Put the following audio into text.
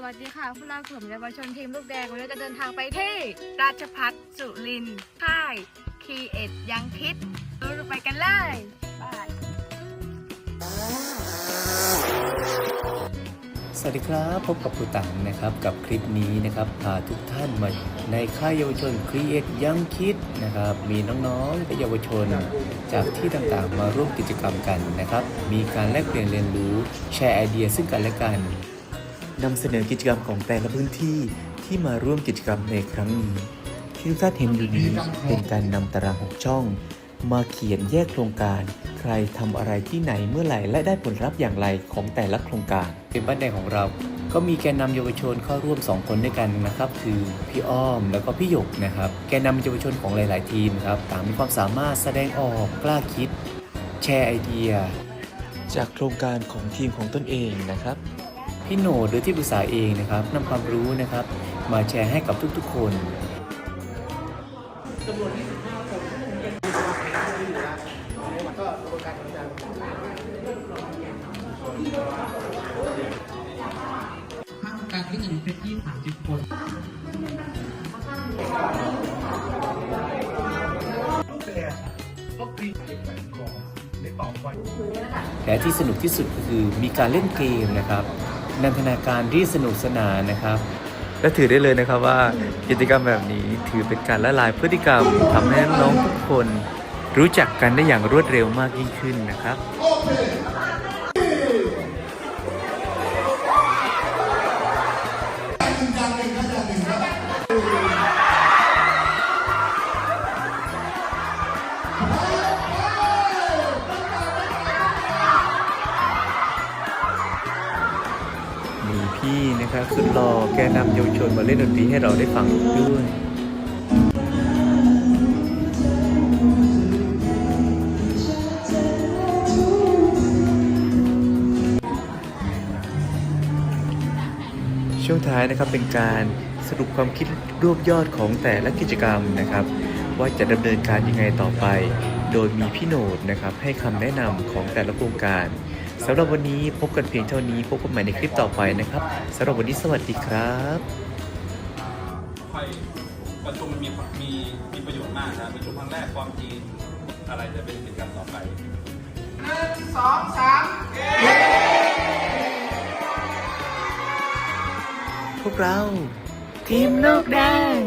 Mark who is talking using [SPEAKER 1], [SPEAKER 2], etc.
[SPEAKER 1] สวัสดีค่ะพวกเรากลุ่มเยาวชนทีมลูกแดงวันนี้จะเดินทางไปที่ ราชพัฒสุรินทร์ค่ายคีเอ็ดยังคิดเราไปกันเลย
[SPEAKER 2] สวัสดีครับพบกับครูตังนะครับกับคลิปนี้นะครับพาทุกท่านมาในค่ายเยาวชนครีเอทยังคิดนะครับ มีน้องๆและเยาวชนจากที่ต่างๆ มาร่วมกิจกรรมกันนะครับ มีการแลกเปลี่ยนเรียนรู้แชร์ไอเดียซึ่งกันและกัน นำเสนอกิจกรรมของแต่ละพื้นที่ที่มาร่วมกิจกรรมในครั้งนี้ ที่ทุกท่านเห็นอยู่นี้เป็นการนำตารางหกช่อง มาเขียนแยกโครงการ ใครทำอะไรที่ไหนเมื่อไหร่และได้ผลลัพธ์อย่างไรของแต่ละโครงการเป็นบ้านแดงของเราก็มีแกนนำเยาวชนเข้าร่วม 2 คนด้วยกันนะครับ คือพี่อ้อมแล้วก็พี่หยกนะครับ แกนนำเยาวชนของหลาย ๆ ทีมครับต่างมีความสามารถแสดงออกกล้าคิด แชร์ไอเดีย จากโครงการของทีมของตนเองนะครับ พี่โหนดหรือที่ปรึกษาเองนะครับนำความรู้นะครับ มาแชร์ให้กับทุกๆ คน
[SPEAKER 3] ถ้าการที่จะมีเป็นที่สามสิบคน
[SPEAKER 2] และที่สนุกที่สุดก็คือมีการเล่นเกมนะครับ นันทนาการที่สนุกสนานนะครับและถือได้เลยนะครับว่ากิจกรรมแบบนี้ถือเป็นการละลายพฤติกรรมทำให้น้องทุกคนรู้จักกันได้อย่างรวดเร็วมากยิ่งขึ้นนะครับ มีพี่นะครับ สุดหล่อแกนำเยาวชนมาเล่นดนตรีให้เราได้ฟังอีกด้วยช่วงท้ายนะครับเป็นการสรุปความคิดรวบยอดของแต่ละกิจกรรมนะครับ ว่าจะดำเนินการยังไงต่อไป โดยมีพี่โนดนะครับให้คำแนะนำของแต่ละโครงการ สำหรับวันนี้พบกันเพียงเท่านี้พบกันใหม่ในคลิปต่อไปนะครับสำหรับวันนี้สวัสดีครับ
[SPEAKER 4] ค่อยประชุมมันมีมีมีประโยชน์มากนะประชุมครั้งแรกความจริงอะไรจะเป็นกิจกรรมต่อไป
[SPEAKER 2] พวกเรา ทีมลูกแดง